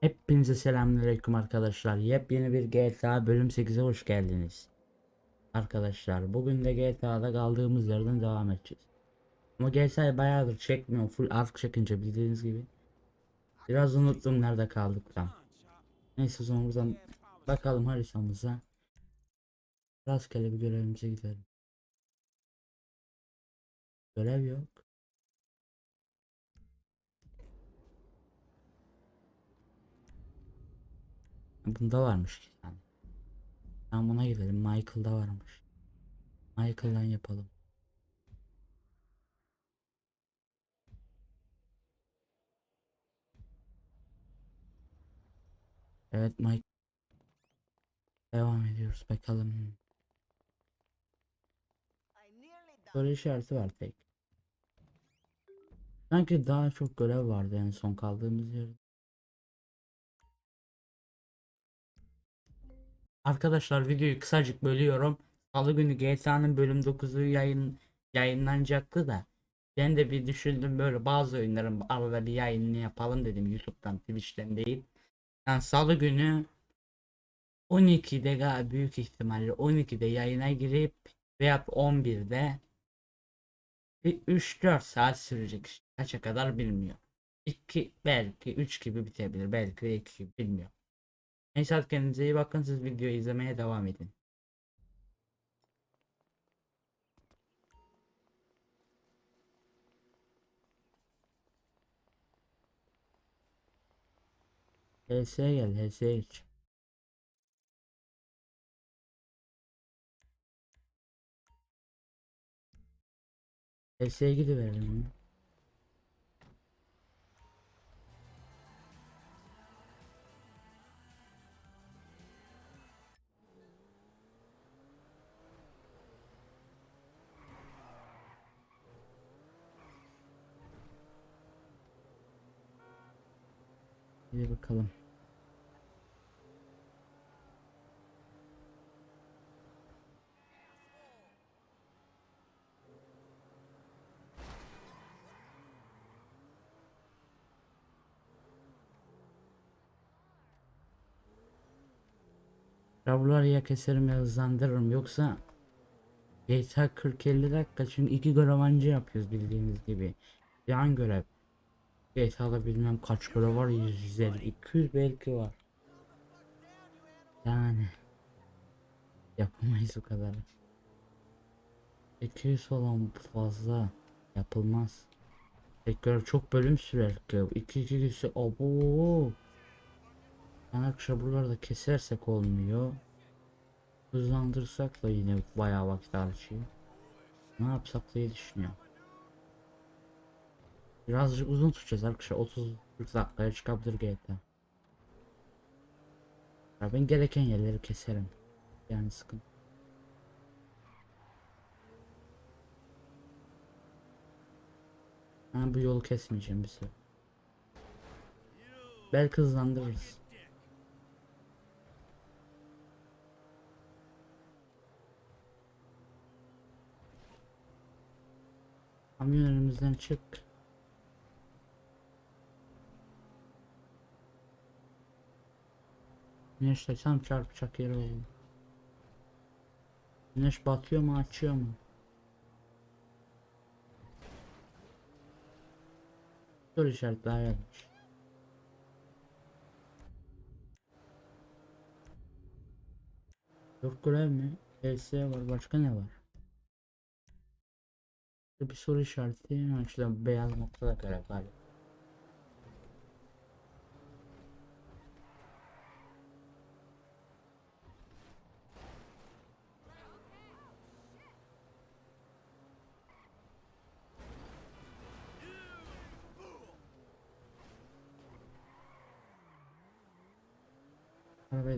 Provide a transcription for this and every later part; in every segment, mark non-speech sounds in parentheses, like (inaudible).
Hepinize selamünaleyküm arkadaşlar. Yepyeni bir GTA bölüm 8'e hoş geldiniz. Arkadaşlar bugün de GTA'da kaldığımız yerden devam edeceğiz. Ama GTA'yı bayağıdır çekmiyorum. Full ark çekince bildiğiniz gibi. Biraz unuttum nerede kaldık tam. Neyse sonra buradan bakalım haritamıza. Rastgele bir görevimize gidelim. Görev yok. Bunda varmış ki tane. Tamam buna gidelim. Michael'da varmış. Michael'dan yapalım. Evet Mike. Devam ediyoruz bakalım. Soru işareti var tek. Sanki daha çok görev vardı en son kaldığımız yerde. Arkadaşlar videoyu kısacık bölüyorum. Salı günü GTA'nın bölüm 9'u yayın yayınlanacaktı da ben de bir düşündüm böyle bazı oyunların arada bir yayınını yapalım dedim YouTube'dan Twitch'ten değil. Yani salı günü 12'de galiba büyük ihtimalle 12'de yayına girip veya 11'de bir 3-4 saat sürecek işte. Kaça kadar bilmiyorum. 2 belki 3 gibi bitebilir belki de 2 gibi bilmiyorum. Neyse kendinize iyi bakın siz videoyu izlemeye devam edin. HS'ye gel HS'ye geç. HS'ye gidiverelim Bir bakalım. Rablar ya keserim ya hızlandırırım yoksa GTA 40-50 dakika çünkü iki görev anca yapıyoruz bildiğiniz gibi. Yan görev. GTA'da bilmem kaç görev var 150 200 belki var. Yani yapamayız o kadar. 200 falan fazla yapılmaz. Tekrar çok bölüm sürer ki. 2 2 ise abo. Arkadaşlar buralarda kesersek olmuyor. Hızlandırsak da yine bayağı vakit harcıyor. Ne yapsak diye düşünüyorum. Birazcık uzun tutacağız arkadaşlar. 30 40 dakikaya çıkabilir GTA. Ya ben gereken yerleri keserim. Yani sıkıntı. Ben bu yolu kesmeyeceğim bir süre. Belki hızlandırırız. Kamyon önümüzden çık. Güneşle tam çarpacak yere oldu. Güneş batıyor mu açıyor mu? Soru işaretler yazmış. Yok görev mi? LS var. Başka ne var? Bir soru işareti. Ha, beyaz noktada görev galiba.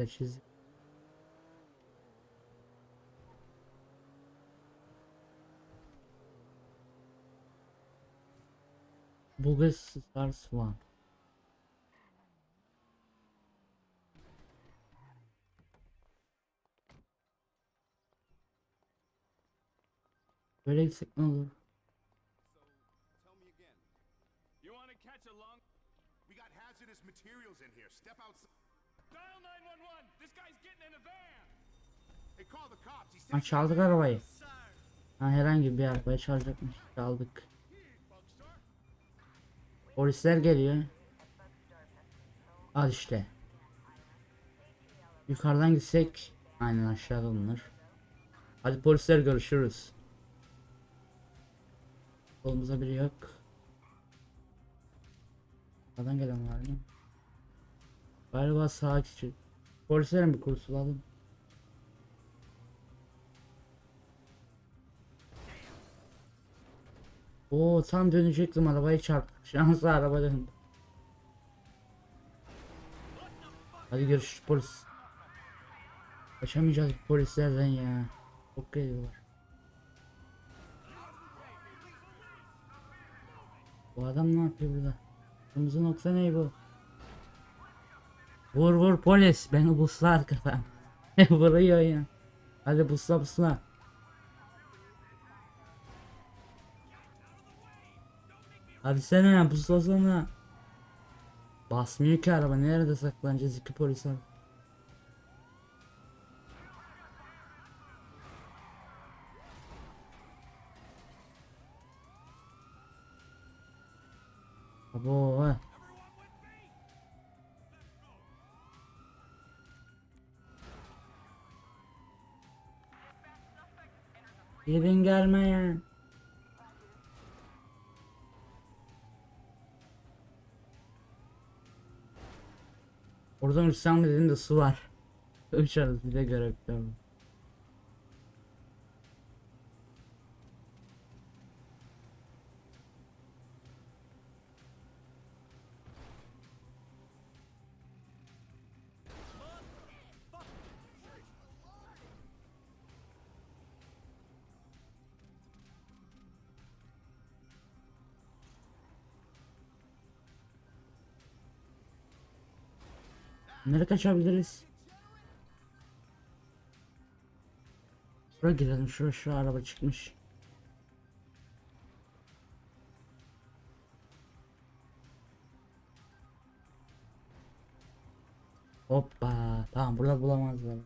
Da çizdik. Bugün Stars One. Böyle gitsek olur? Ha çaldık arabayı. Ha herhangi bir arabayı çalacakmış. Çaldık. Polisler geliyor. Al işte. Yukarıdan gitsek aynen aşağıda olunur. Hadi polisler görüşürüz. Kolumuzda biri yok. Sağdan gelen var mı? Galiba sağa küçük. Polislerin bir kurtulalım. Oo tam dönecektim arabayı çarptık. Şanslı araba döndü. Hadi görüşürüz polis. Kaçamayacağız polislerden ya. Çok geliyorlar. Bu adam ne yapıyor burada? Kırmızı nokta ne bu? Vur vur polis beni busla arkadan. (laughs) Vuruyor ya. Hadi busla busla. Hadi sene buslasana. Basmıyor ki araba nerede saklanacağız iki polis var. Abo ha. Gidin gelmeyin. Oradan uçsam dedim de su var. Uçarız bir de görevler Nereye kaçabiliriz? Şuraya gidelim. Şuraya şu araba çıkmış. Hoppa. Tamam burada bulamazlar.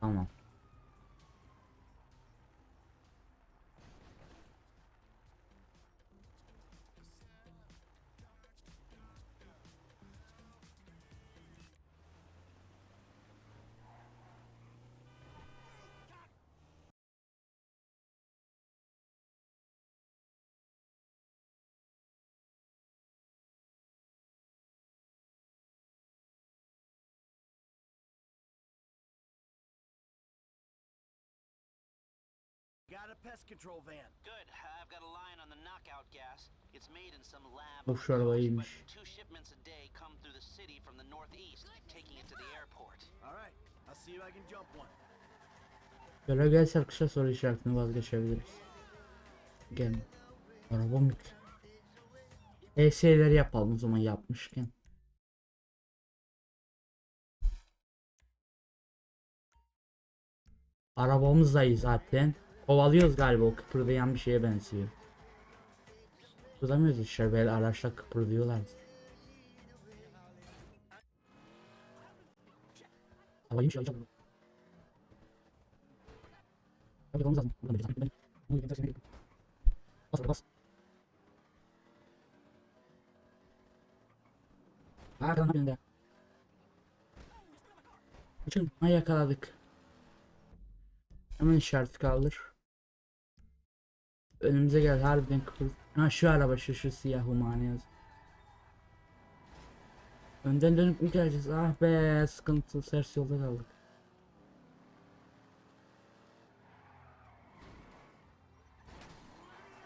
Tamam. Pest control van. Good. I've got a line on the knockout gas. It's made in some lab. Of but iyiymiş. Two shipments a day come through the city from the northeast, taking it to the airport. All right, I'll see if I can jump one. Görev gelse kısa soru işaretini vazgeçebiliriz. Gel. Araba mı? ES'leri yapalım o zaman yapmışken. Arabamız da iyi zaten. Kovalıyoruz galiba o kıpırdayan bir şeye benziyor. Kıpırdamıyoruz işte böyle araçla kıpırdıyorlar. Havaymış ya. Hadi olmaz lazım. Buradan bir tane. Bunu yedim sesini. Bas bas. Birinde. Uçun. Ha yakaladık. Hemen işareti kaldır. Önümüze gel harbiden kıpır. Ha şu araba şu şu siyah humane yaz. Önden dönüp mü geleceğiz? Ah be sıkıntı ters yolda kaldık.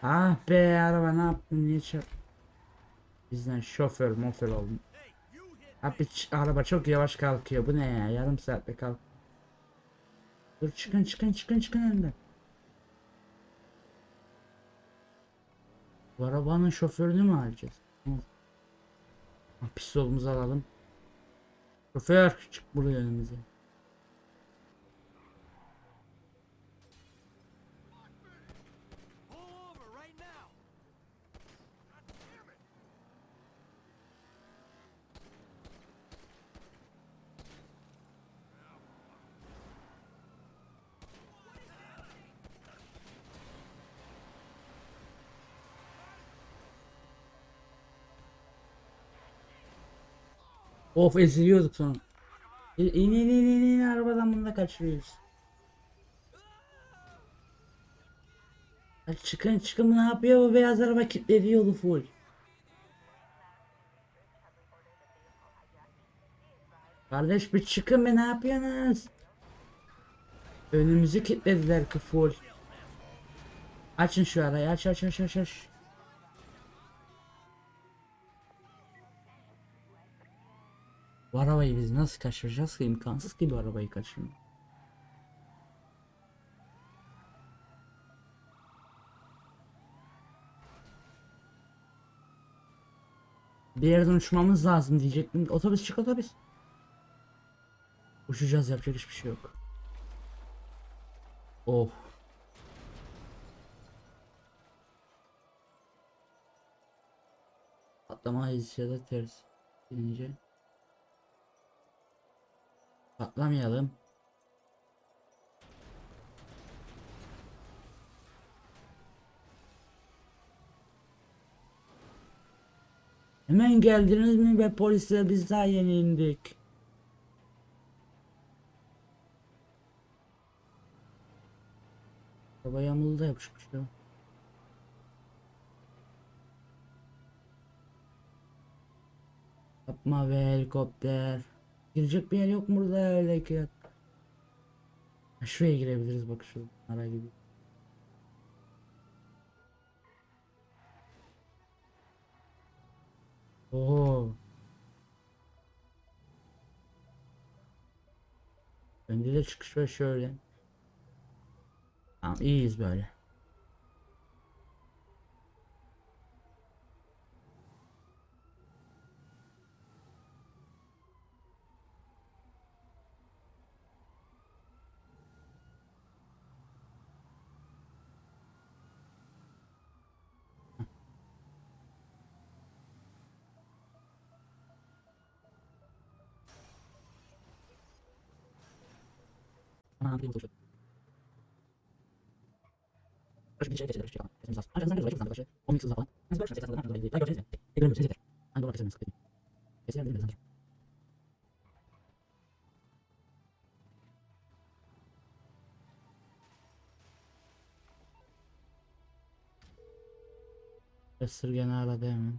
Ah be araba ne yaptın niye çarp? Bizden şoför moför oldum. Abi araba çok yavaş kalkıyor bu ne ya yarım saatte kalk. Dur çıkın çıkın çıkın çıkın önümden. Bu arabanın şoförünü mü alacağız? Pistolumuzu alalım. Şoför çık buraya önümüze. Pull over right now. Of eziliyorduk sonra. İn in in in, in arabadan bunu da kaçırıyoruz. Çıkın çıkın ne yapıyor bu beyaz araba kilitledi yolu full. Kardeş bir çıkın be ne yapıyorsunuz? Önümüzü kilitlediler ki full. Açın şu arayı aç aç aç aç aç. Bu arabayı biz nasıl kaçıracağız ki imkansız ki bu arabayı kaçırmak. Bir yerden uçmamız lazım diyecektim. Otobüs çık otobüs. Uçacağız yapacak hiçbir şey yok. Oh. Atlamayız ya da ters. Binince. Patlamayalım. Hemen geldiniz mi be polisler biz daha yeni indik. Baba yamulda yapışmış ya. Yapma be helikopter. Girecek bir yer yok mu burada öyle ki? Şuraya girebiliriz bak şu ara gibi. Oo. Önde de çıkış var şöyle. Tamam iyiyiz böyle. Bir buluşalım. Başka bir şey geçelim, şey yapalım. Kesmemiz lazım. Ancak hızdan gözüyle hızdan 10 yıl falan. Biz böyle şurada hızdan. Daha göreceğiz ya. Tek görmüyoruz yeter. Hani doğru keselim sıkıntı. Keselim dedim ben sanırım. Esirgeni aradı hemen.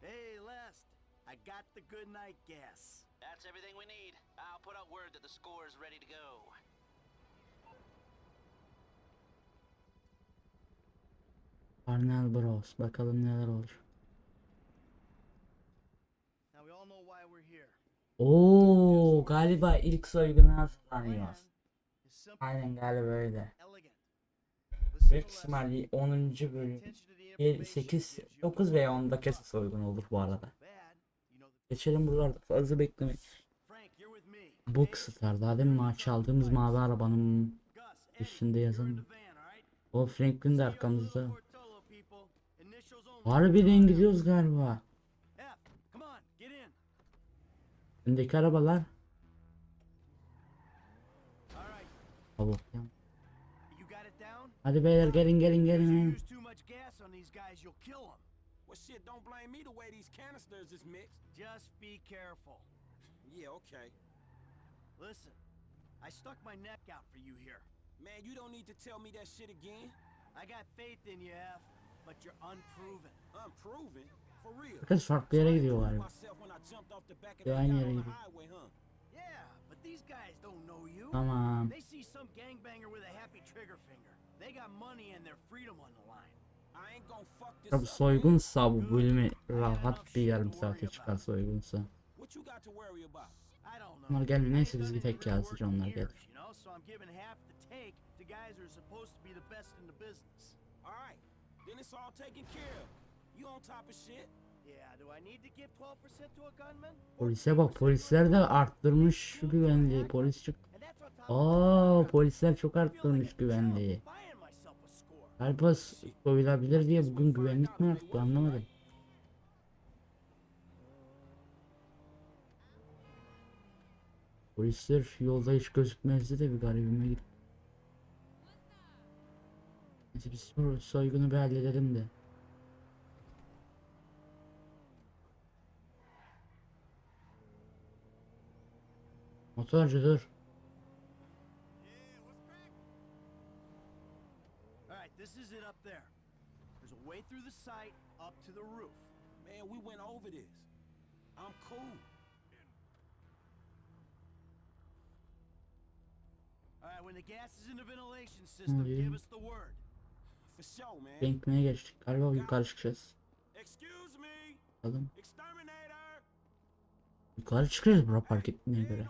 Hey, Lest. I got the good night gas. That's everything we need. I'll put out word that the score is ready to go. Arnel Bros. Bakalım neler olur. Oo, galiba ilk soygunu simple, Aynen galiba öyle. Büyük ihtimalle 10. bölüm Attention to the 7, information 8, gives you 9 veya 10'da kesin soygun olur bu arada. Geçelim buralarda fazla me. Bu kısıtlar daha demin maç çaldığımız mavi arabanın üstünde yazan. O Franklin de arkamızda. Harbiden gidiyoruz galiba. F, come on, get in. Öndeki arabalar. All right, Kabuk ya. you got it down? Hadi beyler gelin gelin If you gelin. use too much gas on these guys, you'll kill them. Well, shit, don't blame me the way these canisters is mixed. Just be careful. Yeah, okay. Listen, I stuck my neck out for you here. Man, you don't need to tell me that shit again. I got faith in you, F, but you're unproven. Unproven. For real. Herkes farklı yere gidiyor Proved galiba. myself when I jumped off the back of Ya that aynı yere gidiyor. highway, huh? Yeah, but these guys don't know you. Tamam. They see some gangbanger with a happy trigger finger. They got money and their freedom on the line. Fuck man. soygunsa bu bölümü rahat bir yarım saate çıkar soygunsa. What you got to worry about? I don't know. Onlar gelmiyor. Neyse biz work in onlar gelir. You then it's all taken care of. You on top of shit? Yeah, do I need to give 12% to a gunman? Polise bak polisler de arttırmış güvenliği. Polis of Aa polisler çok arttırmış güvenliği. Galiba soyulabilir diye bugün güvenlik mi arttı anlamadım. Polisler yolda hiç gözükmezdi de bir garibime gitti. Neyse biz soy- soygunu bir halledelim de. Motorcu dur. Alright, this is it up there. There's a way through the site up to the roof. Man, we went over this. I'm cool. Alright, when the gas is in the ventilation system, yeah. give us the word. Bankmeye geçtik. Galiba yukarı çıkacağız. Bakalım. Yukarı çıkıyoruz bura park etmeye göre.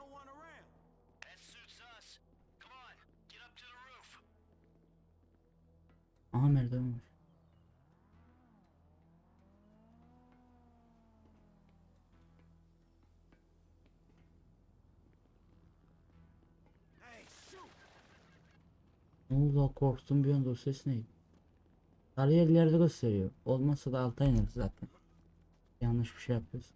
Aha merdiven var. Ne oldu korktum bir anda o ses neydi? Sarı yerlerde gösteriyor. Olmazsa da alta ineriz zaten. Yanlış bir şey yapıyoruz.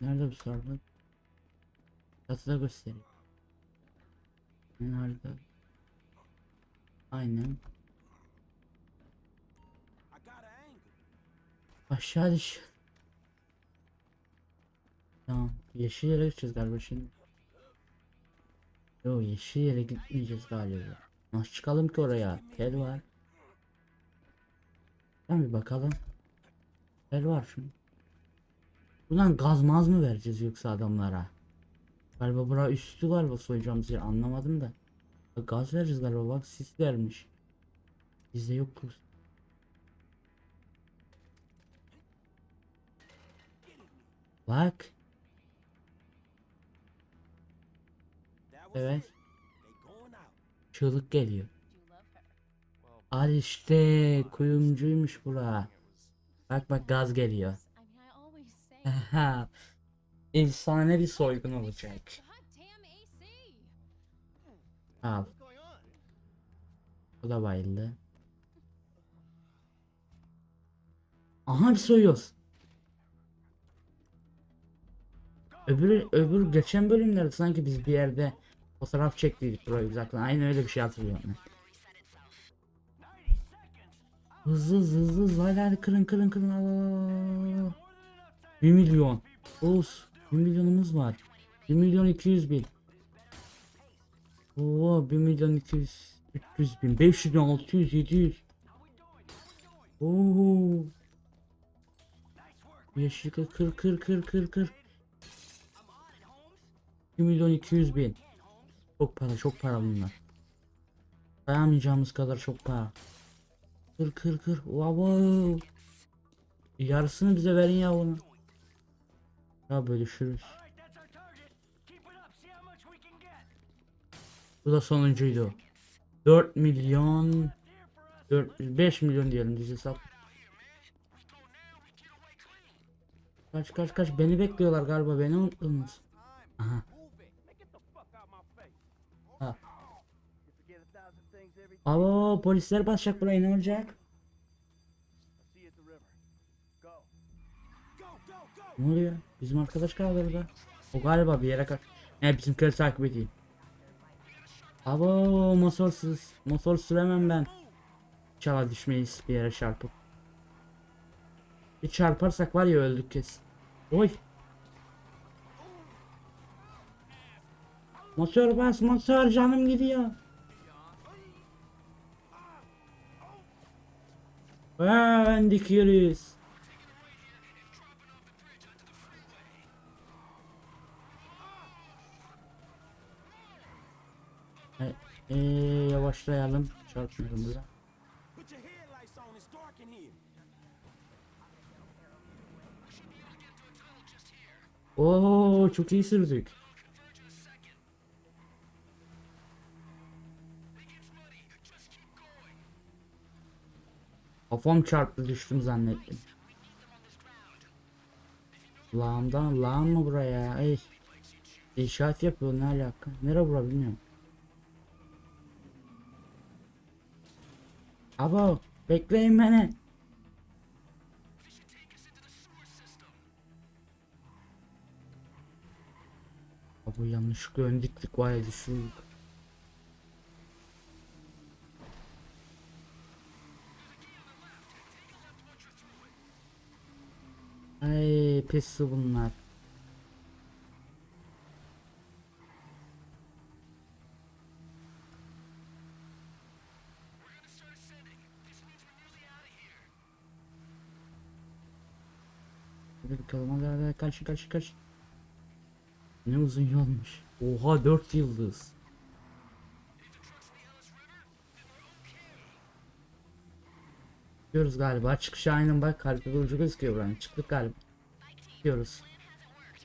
Nerede bu sarı? Çatıda gösteriyor. Nerede? Aynen. I got an angle. Aşağı düş. Tamam. Yeşil yere gideceğiz galiba şimdi. Yo yeşil yere gitmeyeceğiz galiba. Nasıl çıkalım ki oraya? Tel var. Ben bir bakalım. Tel var şimdi. Buradan gaz maz mı vereceğiz yoksa adamlara? Galiba bura üstü galiba soyacağımız yer anlamadım da. Gaz vereceğiz galiba bak sis vermiş. Bizde yok Bak. Evet. Çığlık geliyor. Al işte kuyumcuymuş bura. Bak bak gaz geliyor. Efsane bir soygun olacak. Al. Bu da bayıldı. Aha bir soyuyoruz. Öbür öbür geçen bölümlerde sanki biz bir yerde fotoğraf çektiydik burayı zaten. Aynı öyle bir şey hatırlıyorum ben. Hızlı hızlı hızlı hızlı hadi kırın kırın kırın al, al, al, al. 1 milyon. Oğuz 1 milyonumuz var. 1 milyon 200 bin. Oo 1 milyon 200 300 bin 500 bin 600 700 Oo Yeşil kır kır kır kır kır 1 milyon 200 bin Çok para çok para bunlar Dayamayacağımız kadar çok para Kır kır kır wow Yarısını bize verin ya bunu Ya bölüşürüz. Bu da sonuncuydu 4 milyon Here for us. 4 5 milyon diyelim düz hesap. Kaç kaç kaç beni bekliyorlar galiba beni unuttunuz. Aha. Abo polisler basacak burayı ne olacak? Ne oluyor? Bizim arkadaş kaldı burada. O galiba bir yere kaç. Ne bizimkileri takip edeyim. Abo motorsuz. Motor süremem ben. İnşallah düşmeyiz bir yere çarpıp. Bir çarparsak var ya öldük kesin. Oy. Motor bas motor canım gidiyor. Ben dikiyoruz. E, ee, yavaşlayalım. Çarpmayalım burada. Oo çok iyi sürdük. Kafam çarptı düştüm zannettim. Lağımdan lağım mı buraya? Ey. İnşaat yapıyor ne alaka? Nere bura bilmiyorum. Abo bekleyin beni. Abo yanlışlıkla ön diktik var ya düşürdük. Ay pis bunlar. Hadi bakalım hadi hadi kaç kaç kaç. Ne uzun yolmuş. Oha 4 yıldız. Gidiyoruz galiba. Çıkışa aynen bak harita ucu gözüküyor buranın. Çıktık galiba. Gidiyoruz.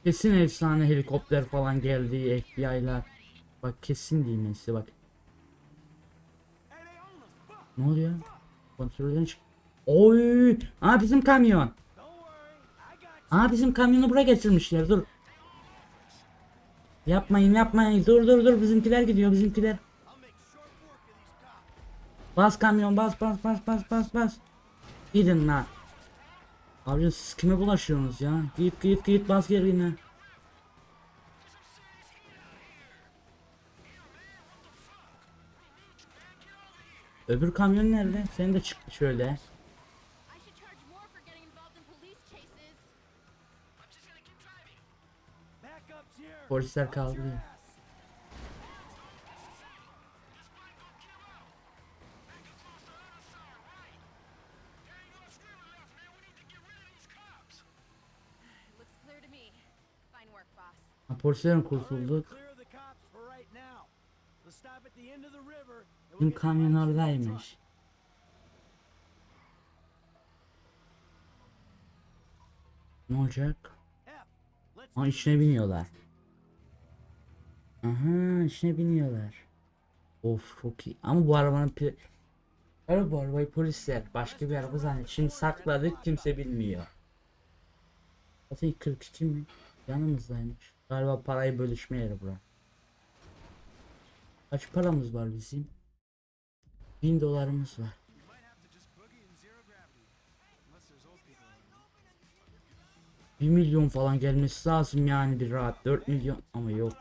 Kesin efsane helikopter falan geldi. FBI'lar. Bak kesin ben size bak. Ne oluyor? Kontrolden çık. Oy! Aa bizim kamyon. Aa bizim kamyonu buraya getirmişler. Dur. Yapmayın yapmayın. Dur dur dur bizimkiler gidiyor bizimkiler. Bas kamyon bas bas bas bas bas bas. Gidin lan. Abi siz kime bulaşıyorsunuz ya? Git git git bas yerine. Öbür kamyon nerede? Sen de çık şöyle. I should and we'll Bizim get the kamyon box in the oradaymış. truck. Ne olacak? Aa içine biniyorlar. Aha içine biniyorlar. Of çok iyi. Ama bu arabanın pi... Ara bu arabayı polisler başka bir araba zannet. Şimdi sakladık kimse bilmiyor. Zaten 42 mi? Yanımızdaymış. Galiba parayı bölüşme yeri bura. Kaç paramız var bizim? 1000 dolarımız var. 1 milyon falan gelmesi lazım yani bir rahat 4 milyon ama yok.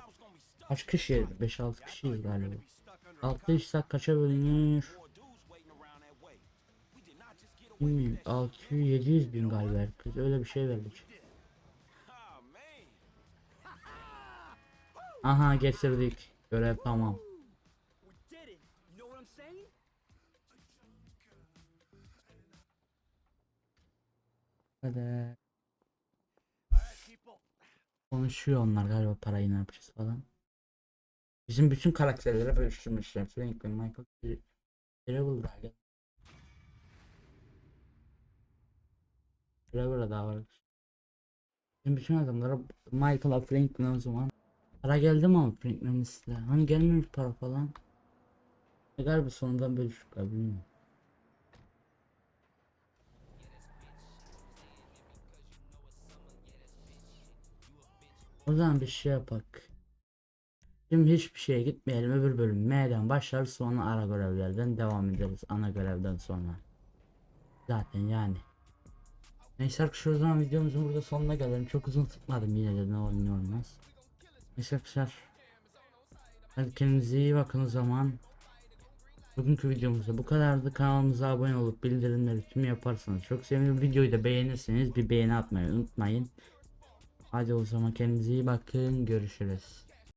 Kaç kişi? 5-6 kişiyiz galiba. 6 işler kaça bölünür? Bilmiyorum 600 700 bin galiba herkes öyle bir şey verdik. Aha getirdik. Görev tamam. Hadi. Konuşuyor onlar galiba parayı ne yapacağız falan. Bizim bütün karakterlere bölüştürmüşler. Franklin, Michael, Trevor gel. Trevor'a daha var. Bizim bütün adamlara Michael'a Franklin'e o zaman. Para geldi mi ama Franklin'in size? Hani gelmemiş para falan. E galiba sonradan bölüştükler bilmiyorum. O zaman bir şey yapak. Şimdi hiçbir şeye gitmeyelim öbür bölüm M'den başlar sonra ara görevlerden devam ederiz ana görevden sonra. Zaten yani. Neyse arkadaşlar o zaman videomuzun burada sonuna gelelim. Çok uzun tutmadım yine de ne olur ne olmaz. Neyse arkadaşlar. Hadi kendinize iyi bakın o zaman. Bugünkü videomuzda bu kadardı. Kanalımıza abone olup bildirimleri tüm yaparsanız çok sevinirim. Videoyu da beğenirseniz bir beğeni atmayı unutmayın. Hadi o zaman kendinize iyi bakın. Görüşürüz.